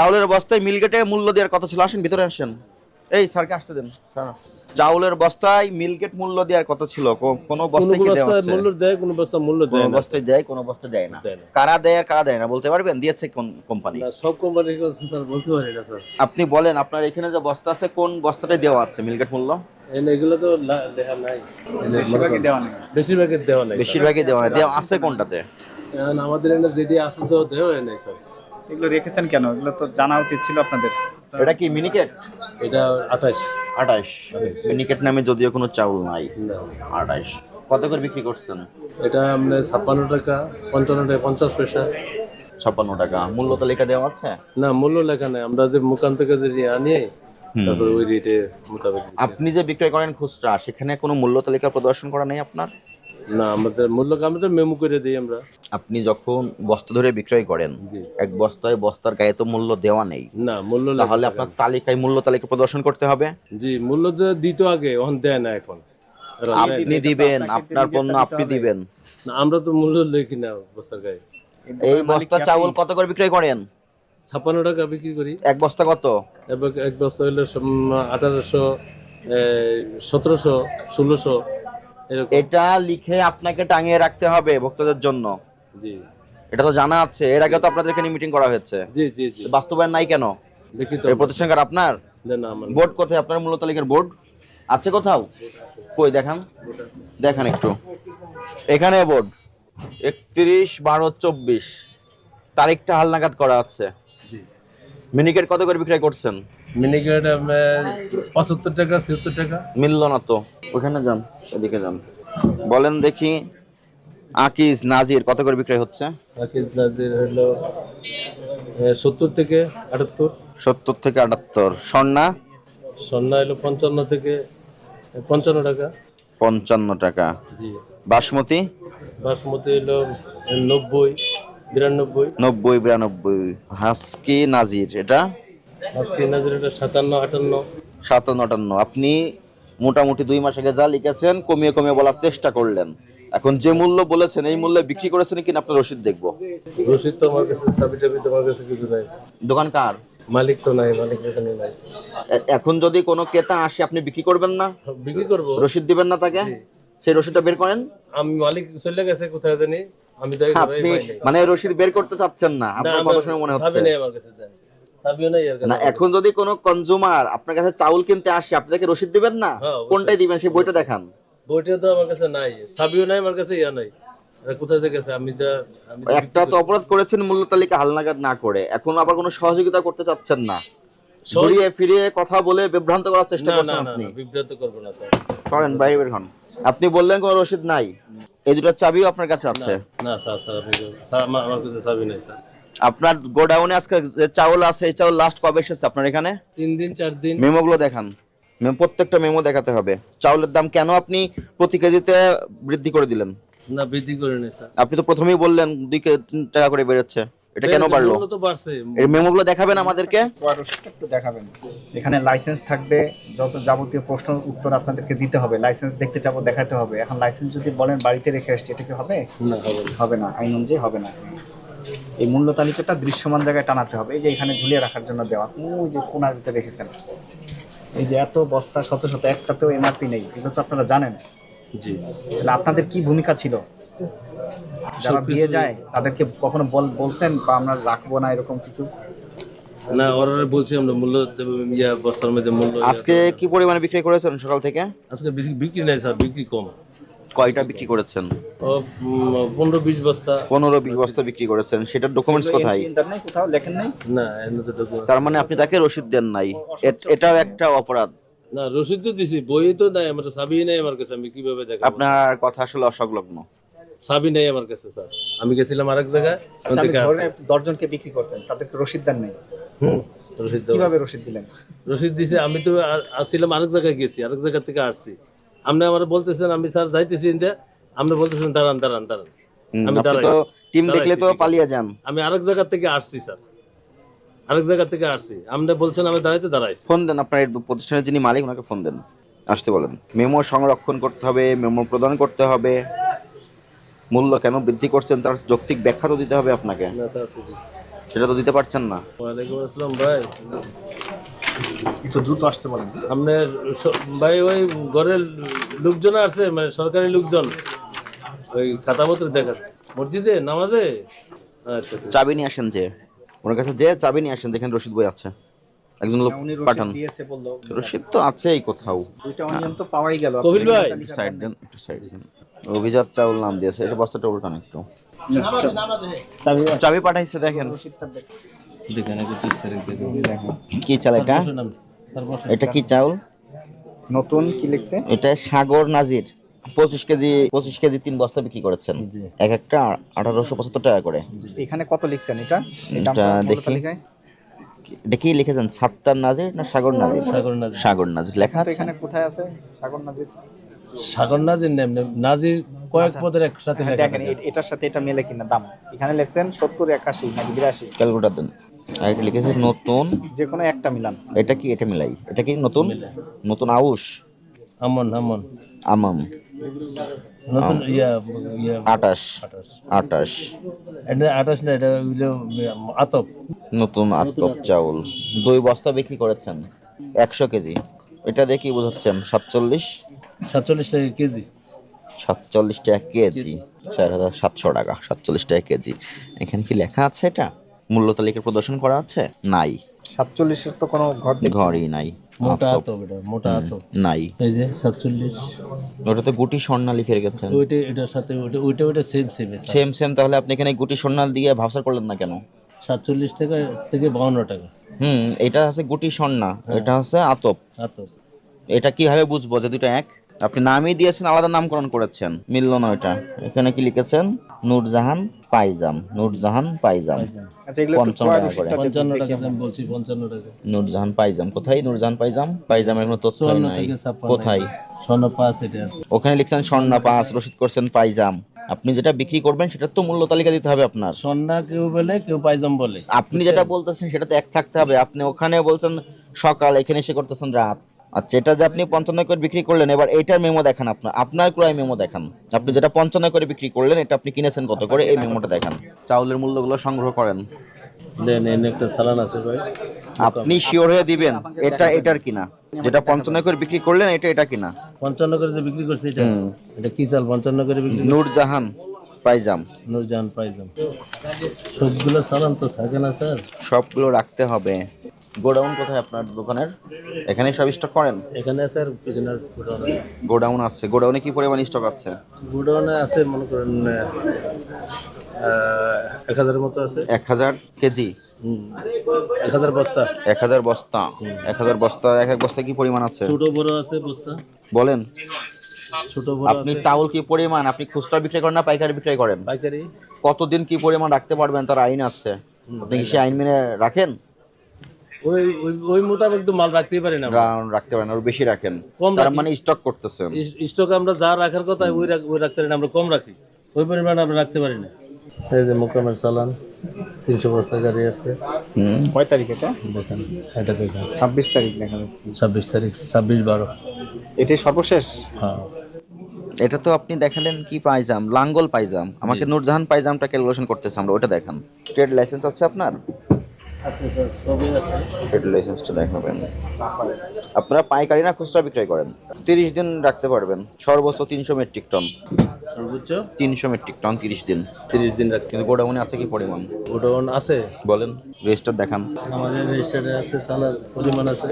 চাউলের বস্তায় মিলগেটে মূল্য দেওয়ার কথা ছিল। আসেন ভিতরে আসেন। এই স্যারকে আসতে দেন। চাউলের বস্তায় মিলগেট মূল্য দেওয়ার কথা ছিল। কোনো কোন বস্তায় কি দেওয়া হচ্ছে? মূল্য দেয় কোন বস্তা মূল্য দেয় না। বস্তায় দেয় কোনো বস্তায় দেয় না। কারা দেয় আর কারা দেয় না বলতে পারবেন? দিয়েছে কোন কোম্পানি? না, সব কোম্পানি স্যার বলতে পারি না স্যার। আপনি বলেন আপনার এখানে যে বস্তা আছে কোন বস্তাটায় দেওয়া আছে মিলগেট মূল্য? এগুলো তো লা- লেখা নাই। বেশিরভাগই দেওয়া নেই। বেশিরভাগের দেওয়া নাই বেশিরভাগই দেওয়া নাই। দেওয়া আছে কোনটাতে? আমাদের যেটি আছে তো দেওয়া নাই স্যার। এগুলো রেখেছেন কেন? এগুলো তো জানা উচিত ছিল আপনাদের। এটা কি মিনিকেট? এটা আঠাশ। আঠাইশ মিনিকেট নামে যদিও কোনো চাউল নাই। না। আঠাইশ কত করে বিক্রি করছেন? এটা আপনার ছাপ্পান্ন টাকা পঞ্চান্ন টাকা পঞ্চাশ পয়সা। ছাপ্পান্ন টাকা। মূল্য তালিকা দেওয়া আছে? না মূল্য লেখা নেই। আমরা যে মুকান থেকে যে আনি তারপরে ওই রেটে মোতাবেক আপনি যে বিক্রয় করেন খুচরা সেখানে কোনো মূল্য তালিকা প্রদর্শন করা নেই আপনার? না আমাদের মূল্য আমাদের মেমু করে দিই আমরা। আপনি যখন বস্তা ধরে বিক্রয় করেন এক বস্তায় বস্তার গায়ে তো মূল্য দেওয়া নেই। না মূল্য তাহলে আপনার তালিকায় মূল্য তালিকা প্রদর্শন করতে হবে? জি মূল্য তো দিত আগে এখন দেয় না এখন। আপনি দিবেন আপনার পণ্য আপনি দিবেন। না, আমরা তো মূল্য লিখি না বস্তার গায়ে। এই বস্তা চাউল কত করে বিক্রয় করেন? ছাপ্পান্ন টাকা বিক্রি করি। এক বস্তা কত? এক বস্তা হইল আঠারোশো সতেরোশো ষোলোশো। এটা লিখে আপনাকে টাঙিয়ে রাখতে হবে ভক্তদের জন্য। জি। এটা তো জানা আছে। এর আগে তো আপনাদের এখানে মিটিং করা হয়েছে। জি জি জি। বাস্তবায়ন নাই কেন? দেখি তো এই প্রতিষ্ঠানকার আপনার? বোর্ড কোথায়? আপনার মূল্য তালিকার বোর্ড? আছে কোথাও? কই দেখান। দেখান একটু। এখানে বোর্ড। একত্রিশ বারো চব্বিশ। তারিখটা হালনাগাদ করা আছে। মিনিকেট কত করে বিক্রয় করছেন? মিনিকেট পঁচাত্তর টাকা ছিয়াত্তর টাকা। মিলল না তো। ওখানে যান এদিকে যান। বলেন দেখি আকিজ নাজির কত করে বিক্রয় হচ্ছে? আপনাদের হলো সত্তর থেকে আটাত্তর। সত্তর থেকে আটাত্তর। স্বর্ণা? সন্না হলো পঞ্চান্ন থেকে পঞ্চান্ন টাকা। পঞ্চান্ন টাকা। জি। বাসমতি? বাসমতি হলো নব্বই বিরানব্বই। নব্বই বিরানব্বই। হাসকি নাজির এটা? এটা সাতান্ন আটান্ন। সাতান্ন আটান্ন। আপনি মোটামুটি দুই মাস আগে যা লিখেছেন কমিয়ে কমিয়ে বলার চেষ্টা করলেন। এখন যে মূল্য বলেছেন এই মূল্যে বিক্রি করেছেন কিনা আপনার রসিদ দেখব। রসিদ তো আমার কাছে চাবি টাবি তোমার কাছে কিছু নাই। দোকান কার? মালিক তো নাই মালিক এখানে নাই। এখন যদি কোনো ক্রেতা আসে আপনি বিক্রি করবেন না? বিক্রি করব। রসিদ দিবেন না তাকে? সেই রসিদটা বের করেন? আমি মালিক চলে গেছে কোথায় জানি? আমি তো মানে রসিদ বের করতে চাচ্ছেন না। আপনার কথা শুনে মনে হচ্ছে। আমার কাছে না এখন যদি কোনো কনজুমার আপনার কাছে চাউল কিনতে আসে আপনাকে রসিদ দিবেন না? হ্যাঁ, কোনটাই দিবেন? সেই বইটা দেখান। বইটা তো আমার কাছে নাই। চাবিও নাই আমার কাছে ইয়া নাই। এটা থেকে আমি তো আমি তো একটা তো অপরাধ করেছেন মূল্য তালিকা হালনাগাদ না করে। এখন আবার কোনো সহযোগিতা করতে চাচ্ছেন না। ঘুরিয়ে ফিরিয়ে কথা বলে বিভ্রান্ত করার চেষ্টা করছেন আপনি। বিভ্রান্ত করব না স্যার। করেন বাইরে বের হন। আপনি বললেন কোনো রসিদ নাই। এই দুটো চাবিও আপনার কাছে আছে। না স্যার স্যার আপনি তো- স্যার আমার আমার কাছে চাবি নাই স্যার। আপনার গোডাউনে আজকে যে চাউল আছে এই চাউল লাস্ট কবে এসেছে আপনার এখানে? তিন দিন চার দিন। মেমোগুলো দেখান। মেম- প্রত্যেকটা মেমো দেখাতে হবে। চাউলের দাম কেন আপনি প্রতি কেজিতে বৃদ্ধি করে দিলেন? না বৃদ্ধি করে নেই স্যার। আপনি তো প্রথমেই বললেন দুই কে- তিন টাকা করে বেড়েছে এটা কেন বাড়লো? তো বাড়ছে। এই মেমোগুলো দেখাবেন আমাদেরকে? একটু দেখাবেন। এখানে লাইসেন্স থাকবে যত যাবতীয় প্রশ্ন উত্তর আপনাদেরকে দিতে হবে। লাইসেন্স দেখতে যাব দেখাতে হবে। এখন লাইসেন্স যদি বলেন বাড়িতে রেখে আসছি এটা কি হবে? না হবে না। হবে না আইন অনুযায়ী হবে না। এই মূল্য তালিকাটা দৃশ্যমান জায়গায় টানাতে হবে। এই যে এখানে ঝুলিয়ে রাখার জন্য দেওয়া। ওই যে কোনার ভিতরে রেখেছেন। এই যে এত বস্তা শত শত একটাতেও এমআরপি নেই। এগুলো তো আপনারা জানেন। জি। তাহলে আপনাদের কি ভূমিকা ছিল? যারা দিয়ে যায় তাদেরকে কখনো বল- বলছেন বা আমরা রাখব না এরকম কিছু? না অর্ডারে বলছি আমরা মূল্য ইয়া বস্তার মধ্যে মূল্য আজকে কি পরিমাণে বিক্রি করেছেন সকাল থেকে? আজকে বিক্রি- বিক্রি নাই স্যার বিক্রি কম। কয়টা বিক্রি করেছেন? পনেরো বিশ বস্তা। পনেরো বিশ বস্তা বিক্রি করেছেন। সেটার ডকুমেন্টস কোথায়? কোথাও লেখেন নাই? না তার মানে আপনি তাকে রসিদ দেন নাই। এটাও একটা অপরাধ। না রসিদ তো দিছি বই তো নাই আমার চাবি নাই আমার কাছে আমি কীভাবে দেখাবো? আপনার কথা আসলে অসংলগ্ন। চাবি নাই আমার কাছে স্যার। আমি গেছিলাম আরেক জায়গায় আচ্ছা। দশজনকে বিক্রি করছেন তাদেরকে রসিদ দেন নাই? হুম, রসিদ দেওয়া। কীভাবে রসিদ দিলেন? রসিদ দিছে আমি তো আসছিলাম আরেক জায়গায় গেছি আরেক জায়গা থেকে আসছি। আপনি আমার বলতেছেন আমি স্যার যাইতেছি ইন্দা আপনি বলতেছেন দাঁড়ান দাঁড়ান দাঁড়ান। আমি দাঁড়াই টিম দেখলে তো পালিয়ে যান। আমি আরেক জায়গা থেকে আসছি স্যার। আরেক জায়গা থেকে আসছি। আপনি বলছেন আমি দাঁড়াইতে দাঁড়াইছি। ফোন দেন আপনার এই প্রতিষ্ঠানের যিনি মালিক ওনাকে ফোন দেন। আসতে বলেন। মেমো সংরক্ষণ করতে হবে মেমো প্রদান করতে হবে। মূল্য কেন বৃদ্ধি করছেন তার যৌক্তিক ব্যাখ্যা তো দিতে হবে আপনাকে। সেটা তো দিতে পারছেন না। ওয়ালাইকুম আসসালাম ভাই। একটু দ্রুত আসতে বলেন আপনার স- ভাই ওই ঘরের লোকজন আছে মানে সরকারি লোকজন। ওই খাতাপত্র দেখার মসজিদে নামাজে? আচ্ছা চাবি নিয়ে আসেন যে ওনার কাছে যে চাবি নিয়ে আসেন যেখানে রশিদ বই আছে। একজন লোক পাঠান। দিয়েছে বলল রশিদ তো আছেই কোথাও। তো পাওয়াই গেল। কবির ভাই। সাইড দেন একটু সাইড দেন। অভিজাত চাউল নাম দিয়েছে এটা বস্তাটা উল্টান একটু চাবি পাঠাইছে দেখেন। দেখেন একত্রিশ তারিখ দেখেন। কি চাল এটা? এটা কি চাউল নতুন কি লিখছে? এটা সাগর নাজির। পঁচিশ কেজি পঁচিশ কেজি তিন বস্তা বিক্রি করেছেন। এক একটা আঠারোশো পঁচাত্তর টাকা করে। এখানে কত লিখছেন এটা? এটা দেখি। এটা কি লিখেছেন? সাত্তার নাজির না সাগর নাজির? সাগর নাজির। সাগর নাজির লেখা আছে। এখানে কোথায় আছে? সাগর নাজির? সাগর নাজির নেম নেম নাজির কয়েক পদের একসাথে হ্যাঁ, দেখেন এটার সাথে এটা মেলে কিনা দাম। এখানে লিখছেন সত্তর একাশি নাকি বিরাশি? ক্যালকুলেটার দেন। আর এটা লিখেছে নতুন। যে কোনো একটা মিলান। এটা কি? এটা মিলাই। এটা কি নতুন? নতুন আউশ? আমন আমন। আমাম। নতুন ইয়া ইয়া। আটাশ। আঠাশ আটাশ। এটা আঠাশ না এটা আতপ। নতুন আটক চাউল। দুই বস্তা বিক্রি করেছেন। একশো কেজি। এটা দেখি বোঝাচ্ছেন। সাতচল্লিশ? সাতচল্লিশ টাকা কেজি। সাতচল্লিশ টাকা কেজি। চার হাজার সাতশো টাকা। সাতচল্লিশ টাকা কেজি। এখানে কি লেখা আছে এটা? মূল্য তালিকা প্রদর্শন করা আছে? নাই। সাতচল্লিশের তো কোনো ঘর ঘরই নাই। মোটা আতপ, আতপ এটা মোটা আতপ। নাই। এই যে সাতচল্লিশ। ওটা তো গুটি স্বর্ণা লিখে রেখেছেন। ওইটা এটার সাথে ওইটা ওইটা ওইটা সেম সেম সেম সেম তাহলে আপনি এখানে গুটি স্বর্ণা দিয়ে ভাবসার করলেন না কেন? সাতচল্লিশ টাকা থেকে বাউন্ন টাকা। হুম এটা হচ্ছে গুটি স্বর্ণা এটা হচ্ছে আতপ। আতপ। এটা কীভাবে বুঝব যে দুটো এক? আপনি নামই দিয়েছেন আলাদা নামকরণ করেছেন। মিলল না ওইটা। এখানে কি লিখেছেন? নূরজাহান পাইজাম। নূরজাহান পাইজাম। আচ্ছা নূরজাহান পাইজাম। কোথায় নূরজাহান পাইজাম? পাইজামের কোনো তথ্য নাই। কোথায়? স্বর্ণ পাঁচ এটা আছে। ওখানে লিখছেন স্বর্ণা পাঁচ রসিদ করছেন পাইজাম। আপনি যেটা বিক্রি করবেন সেটা তো মূল্য তালিকা দিতে হবে আপনার। স্বর্ণা কেউ বলে কেউ পাইজাম বলে। আপনি যেটা বলতেছেন সেটা তো এক থাকতে হবে। আপনি ওখানে বলছেন সকাল এখানে এসে করতেছেন রাত। আচ্ছা এটা যে আপনি পঞ্চান্ন করে বিক্রি করলেন এবার এইটার মেমো দেখান আপনার। আপনার ক্রয় মেমো দেখান। আপনি যেটা পঞ্চান্ন করে বিক্রি করলেন এটা আপনি কিনেছেন কত করে? এই মেমোটা দেখান। চাউলের মূল্যগুলো সংগ্রহ করেন। দেন এনে একটা সালান আছে ভাই। আপনি শিওর হয়ে দিবেন এটা এটার কিনা। যেটা পঞ্চান্ন করে বিক্রি করলেন এটা এটা কিনা। পঞ্চান্ন করে যে বিক্রি করছে এটা এটা কি চাল? পঞ্চান্ন করে বিক্রি নূরজাহান পাইজাম নুরজাহান পাইজাম সবগুলো সালান তো থাকে না স্যার। সবগুলো রাখতে হবে। গোডাউন কোথায় আপনার দোকানের? এখানে সব স্টক করেন? এখানে স্যার এখানে গোডাউনে। গোডাউন আছে। গোডাউনে কি পরিমাণ স্টক আছে? গোডাউনে আছে মনে করেন এক হাজারের মতো আছে। এক হাজার কেজি? এক হাজার বস্তা। এক হাজার বস্তা। এক হাজার বস্তা এক এক বস্তা কি পরিমাণ আছে? ছোট বড় আছে বস্তা। বলেন। ছোট বড় আপনি চাউল কি পরিমাণ? আপনি খুচরা বিক্রি করেন না পাইকারি বিক্রি করেন? পাইকারি। কতদিন কি পরিমাণ রাখতে পারবেন? তার আইন আছে। আপনি কি সেই আইন মেনে রাখেন? ওই ওই- ওই মোতাবেক তো মাল রাখতেই পারি না আমরা। রাখতে পারেন আর বেশি রাখেন। কম তার মানে স্টক করতেছেন। স্টক আমরা যা রাখার কথা ওই ওই রাখতে পারি না আমরা কম রাখি। ওই পরিমাণ আমরা রাখতে পারি না। এই যে মোকামের চালান তিনশো বস্তা গাড়ি আছে। হুম। কয় তারিখ এটা? দেখেন এটা দেখেন। ছাব্বিশ তারিখ দেখা যাচ্ছে। ছাব্বিশ তারিখ ছাব্বিশ বারো। এটাই সর্বশেষ? হ্যাঁ। এটা তো আপনি দেখালেন কি পাইজাম লাঙ্গল পাইজাম আমাকে নূরজাহান পাইজামটা ক্যালকুলেশন করতেছে আমরা ওটা দেখান। ট্রেড লাইসেন্স আছে আপনার? লাইসেন্সটা দেখাবেন। আপনারা পাইকারি না খুচরা বিক্রয় করেন? তিরিশ দিন রাখতে পারবেন। সর্বোচ্চ তিনশো মেট্রিক টন সর্বোচ্চ? তিনশো মেট্রিক টন তিরিশ দিন। তিরিশ দিন রাখতে কিন্তু গোডাউনে আছে কি পরিমাণ? গোডাউন আছে। বলেন রেজিস্টার দেখান। আমাদের রেজিস্টারে আছে সালার পরিমাণ আছে।